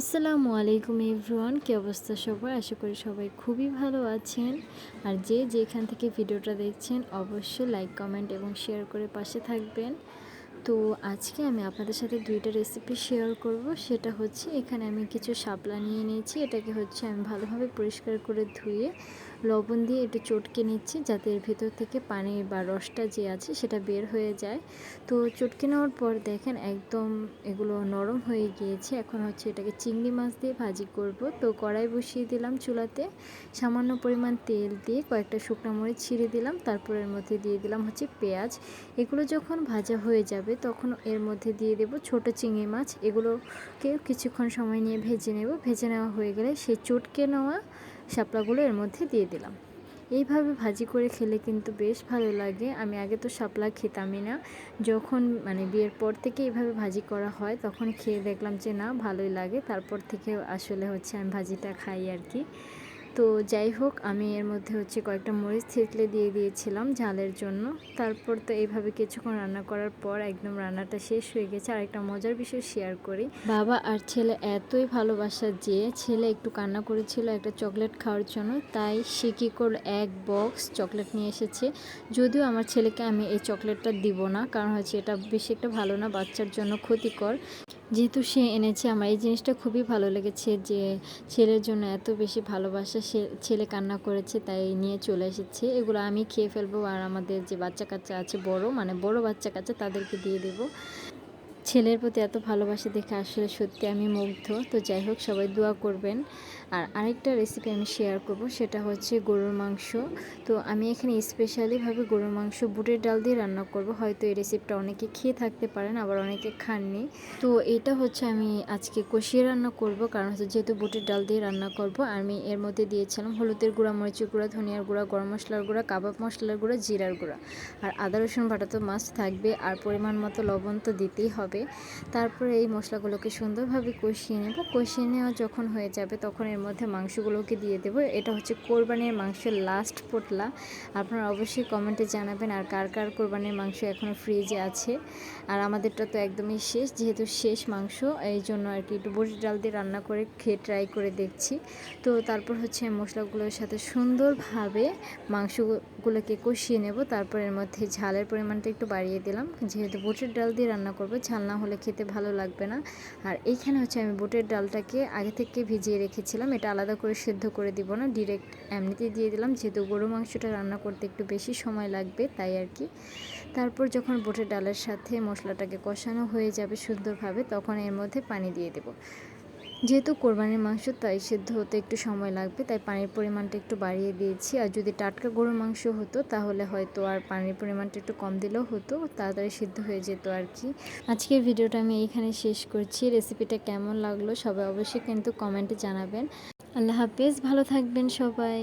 আসসালামু আলাইকুম এভরিওয়ান, কী অবস্থা সবাই আশা করি সবাই খুবই ভালো আছেন। আর যে যেখান থেকে ভিডিওটা দেখছেন, অবশ্যই লাইক, কমেন্ট এবং শেয়ার করে পাশে থাকবেন। তো আজকে আমি আপনাদের সাথে দুইটা রেসিপি শেয়ার করব। সেটা হচ্ছে এখানে আমি কিছু শাপলা নিয়ে নিয়েছি। এটাকে হচ্ছে আমি ভালোভাবে পরিষ্কার করে ধুয়ে লবণ দিয়ে একটু চটকে নিচ্ছি যাতে এর ভেতর থেকে পানি বা রসটা যে আছে সেটা বের হয়ে যায়। তো চটকে নেওয়ার পর দেখেন একদম এগুলো নরম হয়ে গিয়েছে। এখন হচ্ছে এটাকে চিংড়ি মাছ দিয়ে ভাজি করব। তো কড়াই বসিয়ে দিলাম চুলাতে। সামান্য পরিমাণ তেল দিয়ে কয়েকটা শুকনো মরিচ ছিঁড়ে দিলাম। তারপর এর মধ্যে দিয়ে দিলাম হচ্ছে পেঁয়াজ। এগুলো যখন ভাজা হয়ে যাবে তখন এর মধ্যে দিয়ে দেব ছোট চিংড়ি মাছ। এগুলোকে কিছুক্ষণ সময় নিয়ে ভেজে নেব। ভেজে নেওয়া হয়ে গেলে সেই চটকে নেওয়া শাপলাগুলো এর মধ্যে দিয়ে দিলাম। এইভাবে ভাজি করে খেলে কিন্তু বেশ ভালো লাগে। আমি আগে তো শাপলা খেতামই না। যখন মানে বিয়ের পর থেকে এইভাবে ভাজি করা হয়, তখন খেয়ে দেখলাম যে না, ভালোই লাগে। তারপর থেকে আসলে হচ্ছে আমি ভাজিটা খাই আর কি। তো যাই হোক, আমি এর মধ্যে হচ্ছে কয়েকটা মরিচ থেতলে দিয়ে দিয়েছিলাম ঝালের জন্য। তারপর তো এইভাবে কিছুক্ষণ রান্না করার পর একদম রান্নাটা শেষ হয়ে গেছে। আর একটা মজার বিষয় শেয়ার করি। বাবা আর ছেলে এতই ভালোবাসা যে ছেলে একটু কান্না করেছিল একটা চকলেট খাওয়ার জন্য, তাই সে কী করল এক বক্স চকলেট নিয়ে এসেছে। যদিও আমার ছেলেকে আমি এই চকলেটটা দিব না, কারণ হচ্ছে এটা বেশি একটা ভালো না, বাচ্চার জন্য ক্ষতিকর। যেহেতু সে এনেছে, আমার এই জিনিসটা খুবই ভালো লেগেছে যে ছেলের জন্য এত বেশি ভালোবাসা, সে ছেলে কান্না করেছে তাই নিয়ে চলে এসেছে। এগুলো আমি খেয়ে ফেলব আর আমাদের যে বাচ্চা কাচ্চা আছে, বড় মানে বড় বাচ্চা কাচ্চা তাদেরকে দিয়ে দেবো। ছেলের প্রতি এত ভালোবাসা দেখে আসলে সত্যি আমি মুগ্ধ। তো যাই হোক, সবাই দোয়া করবেন। আর আরেকটা রেসিপি আমি শেয়ার করব, সেটা হচ্ছে গরুর মাংস। তো আমি এখানে স্পেশালিভাবে গরুর মাংস, বুটের ডাল দিয়ে রান্না করব। হয়তো এই রেসিপিটা অনেকে খেয়ে থাকতে পারেন, আবার অনেকে খাননি। তো এটা হচ্ছে আমি আজকে কষিয়ে রান্না করব, কারণ হচ্ছে যেহেতু বুটের ডাল দিয়ে রান্না করব, আমি এর মধ্যে দিয়েছিলাম হলুদের গুঁড়া, মরিচের গুঁড়া, ধনিয়ার গুঁড়া, গরম মশলার গুঁড়া, কাবাব মশলার গুঁড়া, জিরার গুঁড়া। আর আদা, রসুন, বাটা তো মাছ থাকবে, আর পরিমাণ মতো লবণ তো দিতেই হবে। হবে। তারপরে এই মশলাগুলোকে সুন্দরভাবে কষিয়ে নেব। কষিয়ে নেওয়া যখন হয়ে যাবে তখন এর মধ্যে মাংসগুলোকে দিয়ে দেবো। এটা হচ্ছে কোরবানির মাংসের লাস্ট পোটলা। আপনারা অবশ্যই কমেন্টে জানাবেন আর কার কার কোরবানির মাংস এখনও ফ্রিজে আছে। আর আমাদেরটা তো একদমই শেষ, যেহেতু শেষ মাংস, এই জন্য আর কি একটু বড়ি ডাল দিয়ে রান্না করে খেয়ে ট্রাই করে দেখছি। তো তারপর হচ্ছে মশলাগুলোর সাথে সুন্দরভাবে মাংসগুলোকে কষিয়ে নেব। তারপর এর মধ্যে ঝালের পরিমাণটা একটু বাড়িয়ে দিলাম। যেহেতু বুটের ডাল দিয়ে রান্না করব, ঝাল না হলে খেতে ভালো লাগবে না। আর এইখানে হচ্ছে আমি বুটের ডালটাকে আগে থেকে ভিজিয়ে রেখেছিলাম। এটা আলাদা করে সেদ্ধ করে দিব না ডিরেক্ট এমনিতেই দিয়ে দিলাম। যেহেতু গরু মাংসটা রান্না করতে একটু বেশি সময় লাগবে, তাই আর কি। তারপর যখন বুটের ডালের সাথে মশলাটাকে কষানো হয়ে যাবে সুন্দরভাবে, তখন এর মধ্যে পানি দিয়ে দেব। যেহেতু কোরবানির মাংস, তাই সেদ্ধ হতে একটু সময় লাগবে, তাই পানির পরিমাণটা একটু বাড়িয়ে দিয়েছি। আর যদি টাটকা গরুর মাংস হতো, তাহলে হয়তো আর পানির পরিমাণটা একটু কম দিলেও হতো, তাড়াতাড়ি সিদ্ধ হয়ে যেত আর কি। আজকের ভিডিওটা আমি এইখানে শেষ করছি। রেসিপিটা কেমন লাগল, সবাই অবশ্যই কিন্তু কমেন্টে জানাবেন। আল্লাহ হাফিজ, ভালো থাকবেন সবাই।